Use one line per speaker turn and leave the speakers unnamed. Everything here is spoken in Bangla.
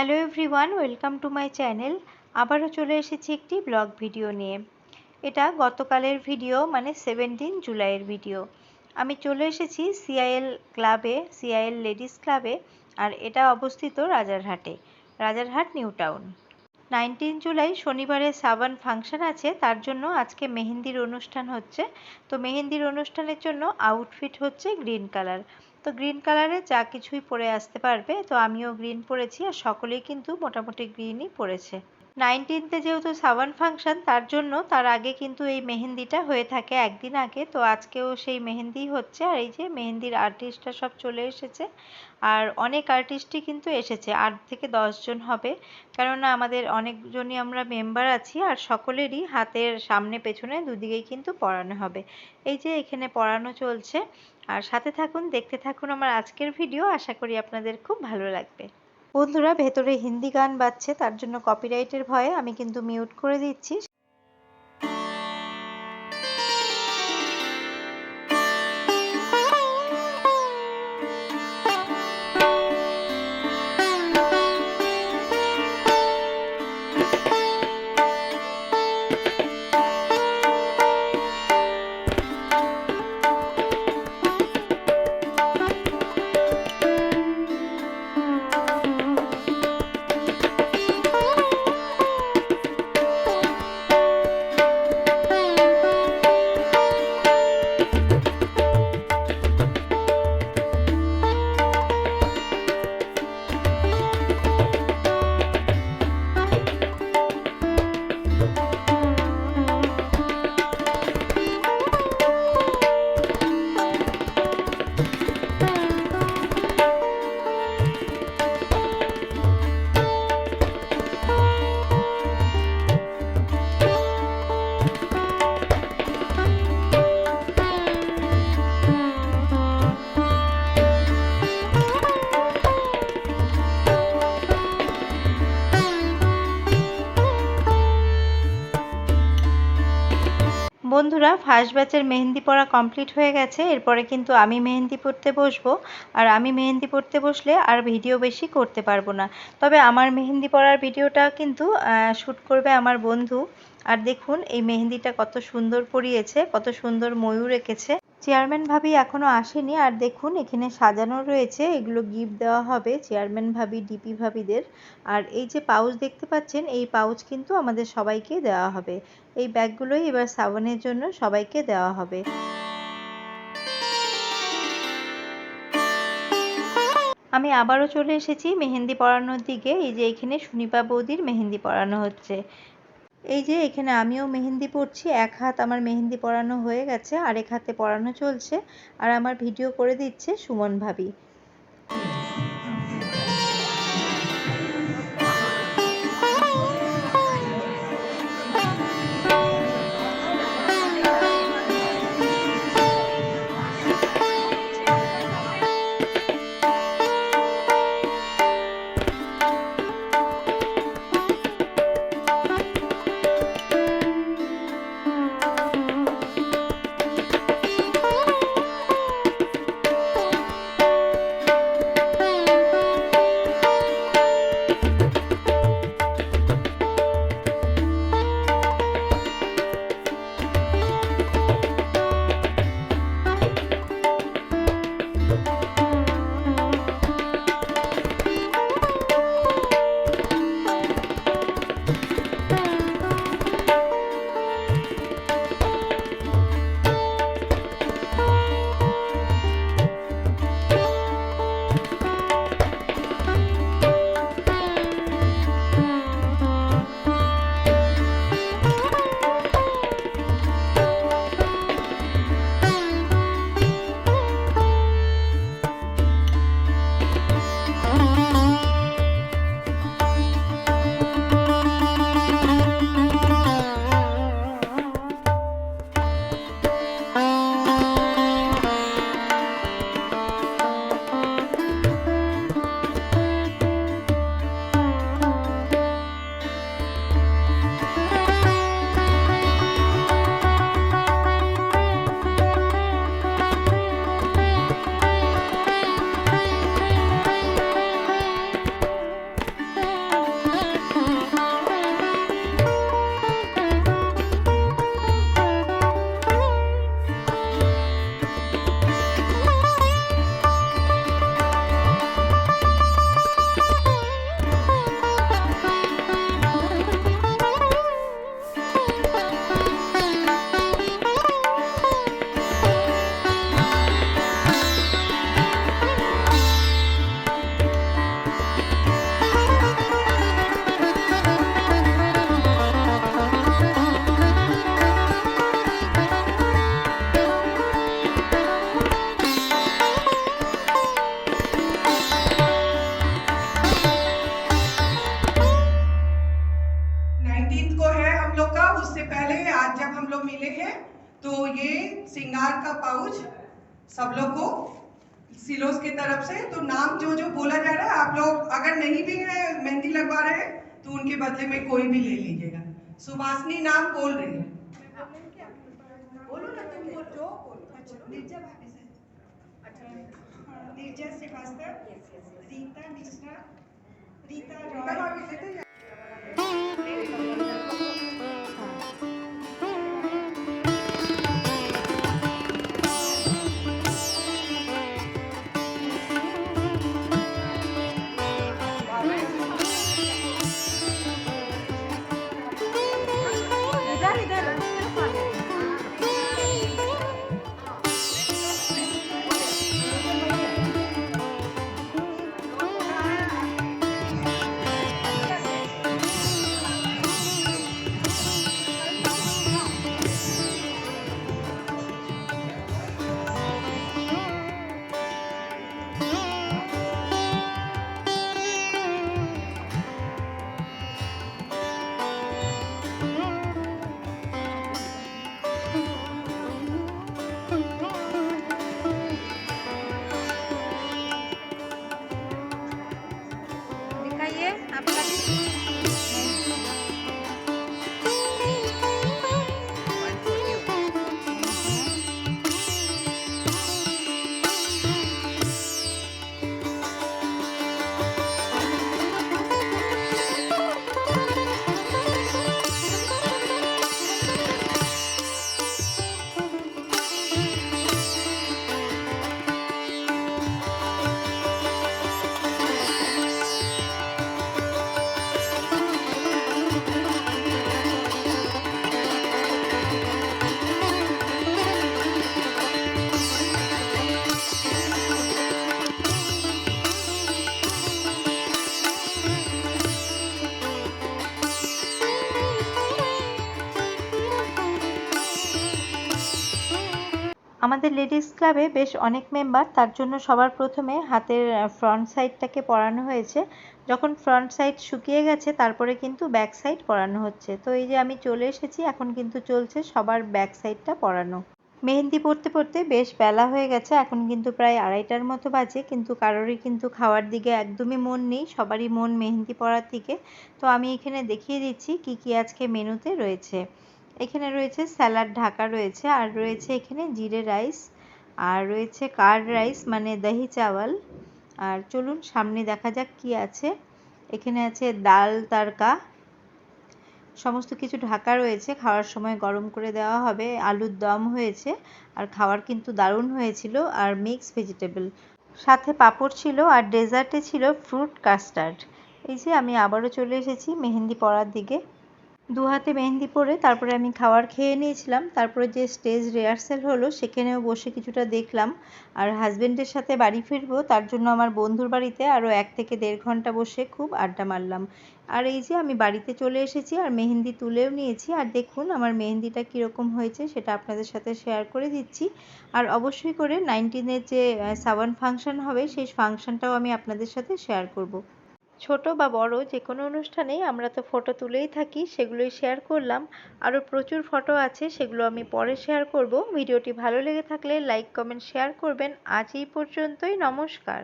Hello everyone welcome to my channel আবারও চলে এসেছি একটি ব্লগ ভিডিও নিয়ে। এটা গতকালের ভিডিও মানে সেভেন্টিন জুলাইয়ের ভিডিও আমি চলে এসেছি সিআইএল ক্লাবে সিআইএল লেডিস ক্লাবে আর এটা অবস্থিত রাজারহাটে, Rajarhat new town. Nineteen July শনিবারে সাবান ফাংশন আছে, তার জন্য আজকে মেহেন্দির অনুষ্ঠান হচ্ছে। তো মেহেন্দির অনুষ্ঠানের জন্য আউটফিট হচ্ছে গ্রিন কালার তো গ্রিন কালারে যা কিছুই পরে আসতে পারবে, তো আমিও গ্রিন পরেছি আর সকলেই কিন্তু মোটামুটি গ্রিনই পরেছে। নাইনটিনতে যেহেতু সাবান ফাংশন, তার জন্য তার আগে কিন্তু এই মেহেন্দিটা হয়ে থাকে একদিন আগে। তো আজকেও সেই মেহেন্দি হচ্ছে। আর এই যে মেহেন্দির আর্টিস্টরা সব চলে এসেছে। আর অনেক আর্টিস্টই কিন্তু এসেছে। আট থেকে জন হবে। কেননা আমাদের অনেকজনই আমরা মেম্বার আছি আর সকলেরই হাতের সামনে পেছনে দুদিকেই কিন্তু পড়ানো হবে। এই যে এখানে পড়ানো চলছে। আর সাথে থাকুন, দেখতে থাকুন আমার আজকের ভিডিও আশা করি আপনাদের খুব ভালো লাগবে। বন্ধুরা ভেতরে হিন্দি গান বাজছে তার জন্য কপিরাইটের ভয়ে আমি কিন্তু মিউট করে দিচ্ছি। বন্ধুরা, ফার্স্ট ব্যাচের মেহেন্দি পড়া কমপ্লিট হয়ে গেছে। এরপরে কিন্তু আমি মেহেন্দি পরতে বসবো। আর আমি মেহেন্দি পড়তে বসলে আর ভিডিও বেশি করতে পারব না। তবে আমার মেহেন্দি পরার ভিডিওটা কিন্তু শ্যুট করবে আমার বন্ধু। আর দেখুন, এই মেহেন্দিটা কত সুন্দর পরিয়েছে, কত সুন্দর ময়ূর এঁকেছে। চেয়ারম্যান ভাবি এখনও আসেনি। আর দেখুন, এখানে সাজানো রয়েছে। এগুলো গিফট দেওয়া হবে চেয়ারম্যান ভাবি ডিপি ভাবিদের। আর এই যে পাউচ দেখতে পাচ্ছেন, এই পাউচ কিন্তু আমাদের সবাইকে দেওয়া হবে। এই ব্যাগগুলোই এবার সাবানের জন্য সবাইকে দেওয়া হবে। আমি আবারও চলে এসেছি মেহেন্দি পরানোর দিকে। এই যে এখানে সুনিপা বৌদির মেহেন্দি পরানো হচ্ছে। এই যে এখানে আমিও মেহেন্দি পড়ছি, এক হাত আমার মেহেন্দি পড়ানো হয়ে গেছে, আরেক হাতে পড়ানো চলছে। আর আমার ভিডিও করে দিচ্ছে সুমন ভাবি।
तो ये सिंगार का पाउच सब लोग को सिलोस की तरफ़ से तो नाम जो जो बोला जा रहा है आप लोग अगर नहीं भी है मेहंदी लगवा रहे हैं तो उनके बदले में कोई भी ले लीजिएगा। सुभाषनी नाम बोल रही है। बोलो ना तुम बोल जो बोलो। अच्छा
निर्जा भाभी से निर्जा श्रीवास्तव रीता मिश्रा रीता रॉय।
আমাদের লেডিস ক্লাবে বেশ অনেক মেম্বার, তার জন্য সবার প্রথমে হাতের ফ্রন্ট সাইডটাকে পরানো হয়েছে। যখন ফ্রন্ট সাইড শুকিয়ে গেছে, তারপরে কিন্তু ব্যাক সাইড পরানো হচ্ছে। তো এই যে আমি চলে এসেছি, এখন কিন্তু চলছে সবার ব্যাক সাইডটা পরানো। মেহেন্দি পড়তে পড়তে বেশ বেলা হয়ে গেছে, এখন কিন্তু প্রায় আড়াইটার মতো বাজে, কিন্তু কারোরই কিন্তু খাওয়ার দিকে একদমই মন নেই, সবারই মন মেহেন্দি পড়ার দিকে। তো আমি এখানে দেখিয়ে দিচ্ছি কি কি আজকে মেনুতে রয়েছে। এখানে রয়েছে স্যালাড ঢাকা রয়েছে, আর রয়েছে এখানে জিরে রাইস, আর রয়েছে কার্ড রাইস মানে দহি চাওয়াল। আর চলুন সামনে দেখা যাক কি আছে। এখানে আছে ডাল তারকা সমস্ত কিছু ঢাকা রয়েছে, খাওয়ার সময় গরম করে দেওয়া হবে। আলুর দম হয়েছে, আর খাওয়ার কিন্তু দারুণ হয়েছিল, আর মিক্স ভেজিটেবল। সাথে পাঁপড় ছিল, আর ডেজার্টে ছিল ফ্রুট কাস্টার্ড। এই যে আমি আবারও চলে এসেছি মেহেন্দি পড়ার দিকে। দু হাতে মেহেন্দি পরে তারপরে আমি খাবার খেয়ে নিয়েছিলাম। তারপরে যে স্টেজ রিহার্সেল হলো, সেখানেও বসে কিছুটা দেখলাম। আর হাজবেন্ডের সাথে বাড়ি ফিরবো, তার জন্য আমার বন্ধুর বাড়িতে আরও এক থেকে দেড় ঘণ্টা বসে খুব আড্ডা মারলাম। আর এই যে আমি বাড়িতে চলে এসেছি আর মেহেন্দি তুলেও নিয়েছি। আর দেখুন, আমার মেহেন্দিটা কীরকম হয়েছে সেটা আপনাদের সাথে শেয়ার করে দিচ্ছি। আর অবশ্যই করে নাইনটিনের যে সাবান ফাংশন হবে, সেই ফাংশনটাও আমি আপনাদের সাথে শেয়ার করব। ছোট বা বড় যে কোনো অনুষ্ঠানেই আমরা তো ফটো তুলেই থাকি, সেগুলোই শেয়ার করলাম। আরও প্রচুর ফটো আছে, সেগুলো আমি পরে শেয়ার করব। ভিডিওটি ভালো লেগে থাকলে লাইক কমেন্ট শেয়ার করবেন। আজ এই পর্যন্তই, নমস্কার।